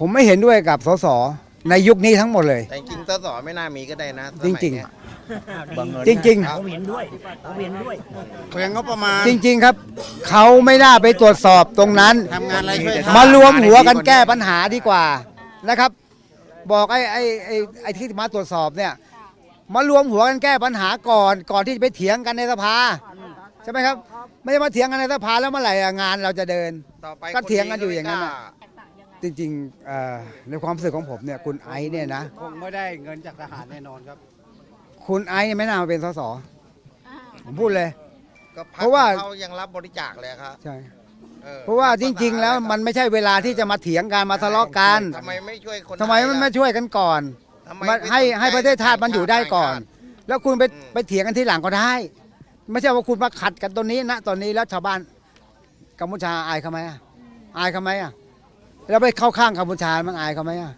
ผมไม่เห็นด้วยกับสสในยุคนี้ทั้งหมดเลย แต่จริงๆสสไม่น่ามีก็ได้นะสจมัยริง เนี้ยๆจริง ผมเห็นด้วยผมเห็นด้วย เพียงงบประมาณๆ จริง ๆ ครับ เขาไม่น่าไปตรวจสอบตรงนั้น ทำงานอะไรช่วยมารวมหัวกันแก้ปัญหาดีกว่านะครับ บอกไอ้ไอ้ไอ้ไอ้ที่มาตรวจสอบเนี่ยมารวมหัวกันแก้ปัญหาก่อน ก่อนที่จะไปเถียงกันในสภาใช่ไหมครับ ไม่ใช่มาเถียงกันในสภาแล้วเมื่อไหร่อะงานเราจะเดิน ต่อไปก็เถียงกันอยู่อย่างนั้นคน่ะ จริงๆเอ่อในความรู้สึกของผมเนี่ยคุณไอซ์เนี่ยนะคงไม่ได้เงินจากทหารแน่นอนครับ คุณไอซ์เนี่ยไม่น่ามาเป็นสสผมพูดเลย ก็พเพราะว่าเขายังรับบริจาคเลยครับใช่ออเพราะว่าจริง ๆ แล้วมันไม่ใช่เวลาที่จะมาเถียงกันมาทะเลาะกันทำไมไม่ช่วยคนทำไมมันไม่ล่ะช่วยกันก่อนทำไมมาไม่ให้สนใจให้ประเทศชาติมันอยู่ได้ก่อนชาติแล้วคุณไปอืมไปเถียงกันที่หลังก็ได้ ไม่ใช่ว่าคุณมาขัดกันตรงนี้นะตอนนี้แล้วชาวบ้านกัมพูชาอายเขาไหมอะอายเขาไหมอะ แล้วไปเข้าข้างกัมพูชามันอายเขาไหมอะ